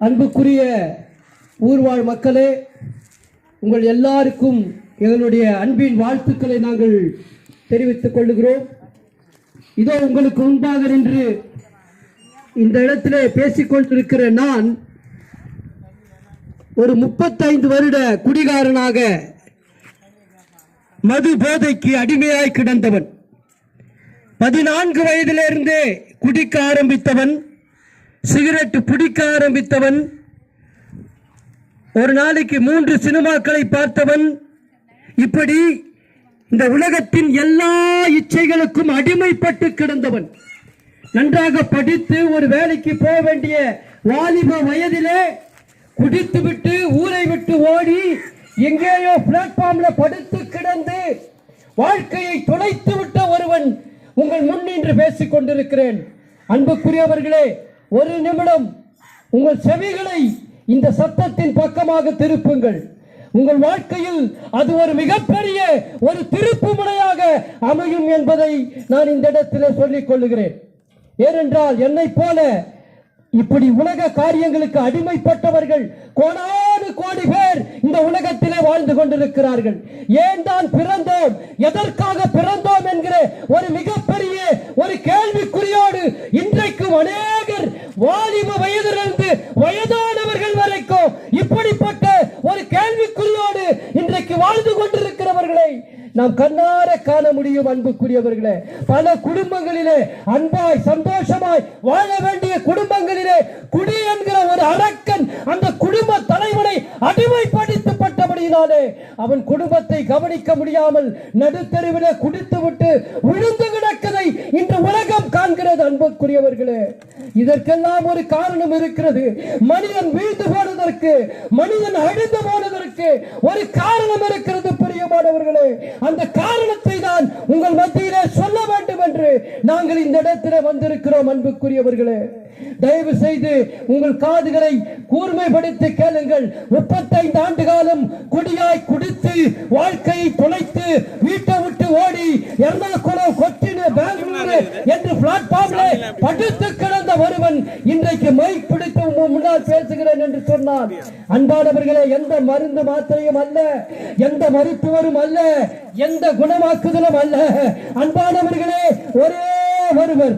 அன்புக்குரிய ஊர்வாழ் மக்களே உங்கள் எல்லாருக்கும் எங்களுடைய அன்பின் வாழ்த்துக்களை நாங்கள் தெரிவித்துக் கொள்கிறோம் இதோ உங்களுக்கு முன்பாக நின்று இந்த இடத்திலே பேசிக்கொண்டிருக்கிற நான் ஒரு முப்பத்தைந்து வருட குடிகாரனாக மது போதைக்கு அடிமையாய் கிடந்தவன். பதினான்கு வயதிலிருந்தே குடிக்க ஆரம்பித்தவன். சிகரெட் பிடிக்க ஆரம்பித்தவன் ஒரு நாளைக்கு மூன்று சினிமாக்களை பார்த்தவன் இப்படி இந்த உலகத்தின் எல்லா இச்சைகளுக்கும் அடிமைப்பட்டு கிடந்தவன். நன்றாக படித்து ஒரு வேலைக்கு போக வேண்டிய வாலிப வயதிலே குடித்துவிட்டு ஊரை விட்டு ஓடி எங்கேயோ பிளாட்ஃபார்ம்ல படுத்து கிடந்து வாழ்க்கையை தொலைத்து விட்ட ஒருவன் உங்கள் முன் நின்று பேசிக் கொண்டிருக்கிறேன். அன்புக்குரியவர்களே ஒரு நிமிடம் உங்கள் செவிகளை இந்த சத்தத்தின் பக்கமாக திருப்புங்கள். உங்கள் வாழ்க்கையில் அது ஒரு மிகப்பெரிய ஒரு திருப்பு முனையாக அமையும் என்பதை நான் இந்த இடத்திலே சொல்லிக் கொள்ளுகிறேன். ஏனென்றால் என்னைப் போல இப்படி உலக காரியங்களுக்கு அடிமைப்பட்டவர்கள் கோடானு கோடி பேர் இந்த உலகத்திலே வாழ்ந்து கொண்டிருக்கிறார்கள். ஏன் தான் பிறந்தோம்? எதற்காக பிறந்தோம் என்கிற ஒரு மிகப்பெரிய ஒரு கேள்விக்குறியோடு இன்றைக்கும் அநேக வாலிப வயதிலிருந்து வயதானவர்கள் வரைக்கும் இப்படிப்பட்ட ஒரு கேள்விக்குறியோடு இன்றைக்கு வாழ்ந்து கொண்டிருக்கிறவர்களை நாம் கண்ணார காண முடியும் அன்புக்குரியவர்களே. பல குடும்பங்களிலே அன்பாய் சந்தோஷமாய் வாழ வேண்டிய குடும்பங்களிலே குடி என்கிற ஒரு அரக்கன் அந்த குடும்ப தலைவனை அடிமைப்படுத்தப்பட்டபடியினாலே அவன் குடும்பத்தை கவனிக்க முடியாமல் நடுத்தருவிலே குடித்து விட்டு விழுந்து கிடக்கதை இன்று உலகம் காண்கிறது அன்புக்குரியவர்களே. இதற்கெல்லாம் ஒரு காரணம் இருக்கிறது. மனிதன் வீழ்ந்து போனதற்கு மனிதன் அழிந்து போனதற்கு ஒரு காரணம் இருக்கிறது பிரியமானவர்களே. அந்த காரணத்தை தான் உங்கள் மத்தியிலே சொல்ல வேண்டும் என்று நாங்கள் இந்த இடத்திலே வந்திருக்கிறோம் அன்புக்குரியவர்களே. தயவு செய்து உங்கள் காதுகளை கூர்மைப்படுத்தி கேளுங்கள். முப்பத்தைந்து ஆண்டு காலம் குடியாய் குடித்து வாழ்க்கையை தொலைத்து வீட்டை விட்டு ஓடி எர்ணாகுளம் பெங்களூரு என்று பிளாட்ஃபார்ம்ல படுத்து கிடந்த ஒருவன் இன்றைக்கு மைக் பிடித்து முன்னால் பேசுகிறேன் என்று சொன்னான். அன்பானவர்களே எந்த மருந்து மாத்திரையும் அல்ல எந்த மருத்துவரும் அல்ல எந்த குணமாக்குதலும் அல்ல. அன்பானவர்களே ஒரே ஒருவர்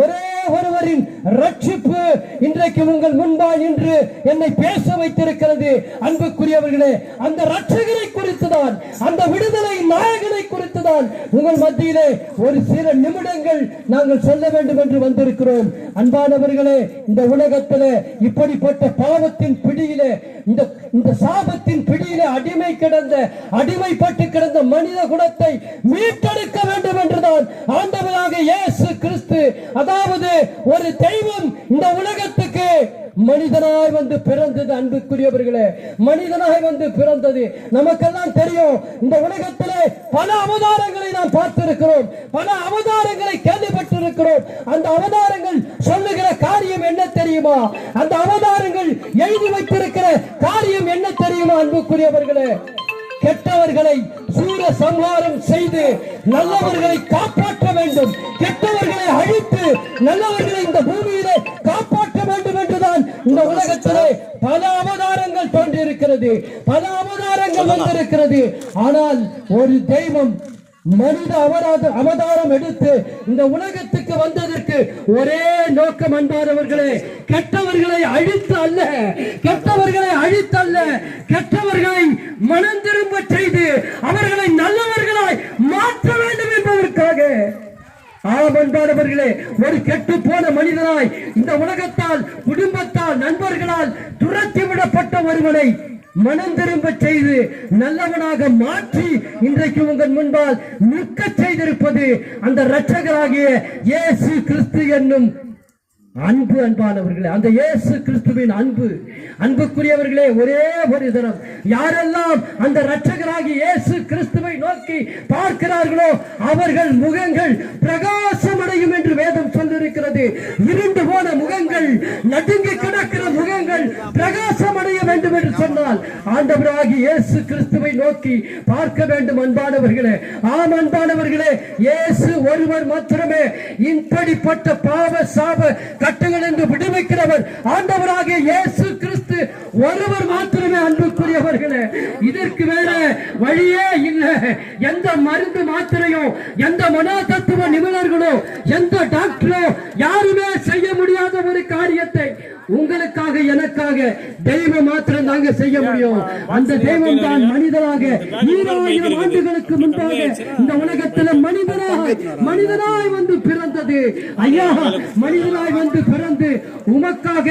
ஒரே ஒருவரின் ரட்சிப்பு இன்றைக்கு உங்கள் முன்பாய் நின்று என்னை பேச வைத்திருக்கிறது. அன்புக்குரியவர்களே அந்த ரட்சகரை குறித்துதான் அந்த விடுதலை நாயகனை குறித்துதான் உங்கள் மத்தியிலே ஒரு சில நிமிடங்கள் நாங்கள் சொல்ல வேண்டும் என்று வந்திருக்கிறோம். அன்பானவர்களே இந்த உலகத்திலே இப்படிப்பட்ட பாவத்தின் பிடியிலே இந்த இந்த சாபத்தின் பிடியிலே அடிமை கிடந்த அடிமைப்பட்டு கிடந்த மனித குலத்தை மீட்டெடுக்க வேண்டும் என்றுதான் ஆண்டவராக இயேசு கிறிஸ்து அதாவது ஒரு தெய்வம் இந்த உலகத்துக்கு மனிதனாய் வந்து பிறந்தது அன்புக்குரியவர்களே மனிதனாய் வந்து பிறந்தது. நமக்கெல்லாம் தெரியும் இந்த உலகத்திலே பல அவதாரங்களை நாம் பார்த்திருக்கிறோம். பல அவதாரங்களை கேள்விப்பட்டிருக்கிறோம். அந்த அவதாரங்கள் சொல்லுகிற காரியம் என்ன தெரியுமா? அந்த அவதாரங்கள் எழுதி வைத்திருக்கிற காரியம் என்ன தெரியுமா அன்புக்குரியவர்களே? கெட்டவர்களை சூர சம்ஹாரம் செய்து நல்லவர்களை காப்பாற்ற வேண்டும். கெட்டவர்களை அழித்து நல்லவர்களை இந்த பூமியிலே காப்பாற்ற வேண்டும் என்று இந்த உலகத்திலே பல அவதாரங்கள் தோன்றியிருக்கிறது. பல அவதாரங்கள் வந்திருக்கிறது. ஆனால் ஒரு தெய்வம் மனித அவராத அவதாரம் எடுத்து இந்த உலகத்துக்கு வந்ததற்கு ஒரே நோக்கம் அன்பானவர்களே கெட்டவர்களை அழித்து அல்ல. கெட்டவர்களை அழித்து அல்ல. கெட்டவர்களை மனம் திரும்ப செய்து அவர்களை நல்லவர்களாய் மாற்ற வேண்டும் ஆபந்தானவர்களே ஒரு கெட்டு போன மனிதனாய் இந்த உலகத்தால் குடும்பத்தால் நண்பர்களால் துரத்தி விடப்பட்ட ஒருவனை மனம் திரும்ப செய்து நல்லவனாக மாற்றி இன்றைக்கு உங்கள் முன்பால் நிற்க செய்திருப்பது அந்த இரட்சகராகிய இயேசு கிறிஸ்து என்னும் அன்பு அன்பானவர்களே அந்த இயேசு கிறிஸ்துவின் அன்பு அன்புக்குரியவர்களே ஒரே ஒரு தினம் யாரெல்லாம் அந்த இரட்சகராகி இயேசு கிறிஸ்துவை நோக்கி பார்க்கிறார்களோ அவர்கள் முகங்கள் பிரகாசமடையும் என்று வேதம் சொல்லிருக்கிறது இருண்டு போன முகங்கள் நடுங்கி கிடக்கிற முகங்கள் பிரகாசமடைய வேண்டும் என்று சொன்னால் ஆண்டவராகி இயேசு கிறிஸ்துவை நோக்கி பார்க்க வேண்டும் அன்பானவர்களே. ஆம் அன்பானவர்களே இயேசு ஒருவர் மாத்திரமே இப்படிப்பட்ட பாவ சாப கட்டுகள் என்று விடுவிக்கிறவர் ஆண்டவராகிய இயேசு கிறிஸ்து ஒருவர் மாத்திரமே அன்புக்குரியவர்களே. இதற்கு வேற வழியே இல்லை. எந்த மருந்து மாத்திரையோ எந்த மனோதத்துவ நிபுணர்களோ எந்த டாக்டரோ யாருமே செய்ய முடியாத ஒரு காரியத்தை உங்களுக்காக எனக்காக தெய்வம் மாத்திரம் தாங்க செய்ய முடியும். அந்த தெய்வம் தான் மனிதனாக ஈராயிரம் ஆண்டுகளுக்கு முன்பாக இந்த உலகத்தில் மனிதனாய் மனிதனாய் வந்து பிறந்தது. ஐயா மனிதனாய் வந்து பிறந்து உமக்காக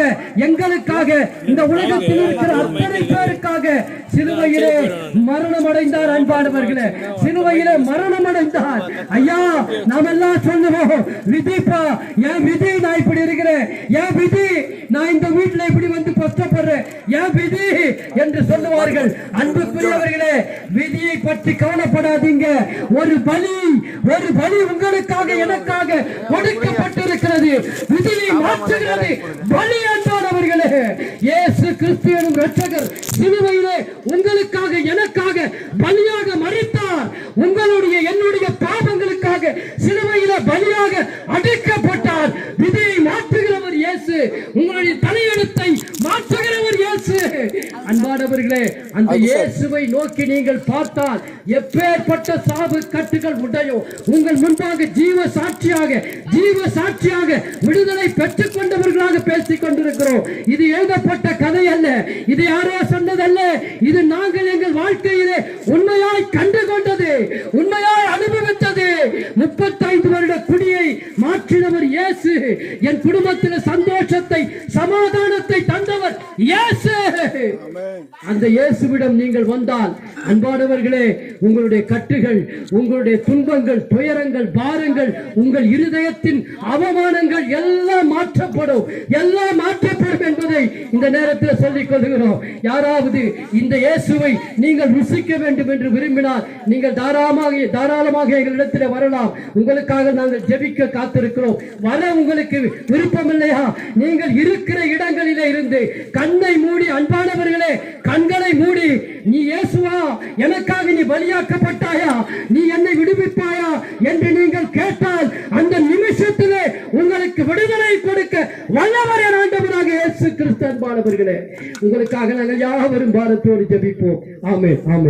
எங்களுக்காக இந்த உலகத்தில் இருக்கிற அத்தனை பேருக்காக சிலுவையிலே மரணம் அடைந்தார் அன்பானவர்களே. சிலுவையிலே மரணம் அடைந்தார் ஐயா நாம் எல்லாம் சொல்லுவோம் விதிப்பா என் விதி நான் இப்படி இருக்கிறேன்? என் விதி நான் இந்த வீட்டுல இப்படி வந்து கஷ்டப்படுறேன். விதி? என்று சொல்லுவார்கள். அன்புக்குரியவர்களே விதியை பற்றி கவலைப்படாதீங்க. ஒரு பலி ஒரு பலி உங்களுக்காக எனக்காக கொடுக்கப்பட்டிருக்கிறது. விதியை மாற்றுகிறது. பலி அன்பானவர்களே இயேசு சிலுவையிலே உங்களுக்காக எனக்காக பலியாக மறித்தார் உங்களுடைய என்னுடைய பாவங்களுக்காக சிலுவை பலியாக அடைக்கப்பட்டார் விதியை மாற்றுகிறவர் இயேசு உங்களுடைய தலையெழுத்தை மாற்றுகிறவர் இயேசு அன்பானவர்களே அந்த இயேசுவை நோக்கி நீங்கள் பார்த்தால் எப்பேற்பட்ட சாவு கட்டுகள் உடையும் உங்கள் முன்பாக ஜீவ சாட்சியாக ஜீவ சாட்சியாக விடுதலை பெற்றுக் கொண்டவர்களாக பேசிக் கொண்டிருக்கிறோம். இது எழுதப்பட்ட கதை அல்ல. இது யாரோ சொன்னதல்ல. இது நாங்கள் எங்கள் வாழ்க்கையிலே உண்மையாய் கண்டு கொண்டது உண்மையாய் அனுபவித்தது. முப்பத்தைந்து வருட குடியை மாற்றினவர் இயேசு. என் குடும்பத்தில் சந்தோஷத்தை அந்த இயேசுவிடம் நீங்கள் வந்தால் அன்பானவர்களே உங்களுடைய கட்டுகள் உங்களுடைய துன்பங்கள் துயரங்கள் பாரங்கள் உங்கள் இருதயத்தின் அவமானங்கள் எல்லாம் மாற்றப்படும். எல்லாம் மாற்றப்படும் என்பதை இந்த நேரத்தில் சொல்லிக் கொள்கிறோம். யாராவது இந்த இயேசுவை நீங்கள் ருசிக்க வேண்டும் என்று விரும்பினால் நீங்கள் தாராளமாக தாராளமாக எங்களிடத்தில் வரலாம். உங்களுக்காக நாங்கள் ஜெபிக்க காத்திருக்கிறோம். வர உங்களுக்கு விருப்பம் இல்லையா நீங்கள் இருக்கிற இடங்களிலே இருந்து கண்ணை மூடி அன்பானவர்களே கண்களை மூடி நீ இயேசுவா எனக்காக நீ பலியாக்கப்பட்டாயா? நீ என்னை விடுவிப்பாயா? என்று நீங்கள் கேட்டால் அந்த நிமிஷத்திலே உங்களுக்கு விடுதலை கொடுக்க வல்லவர் என் ஆண்டவராக இயேசு கிறிஸ்தன் பாடவர்களே உங்களுக்காக நாங்கள் யாவரும் பாரத்தோடு ஜபிப்போம். ஆமே ஆமே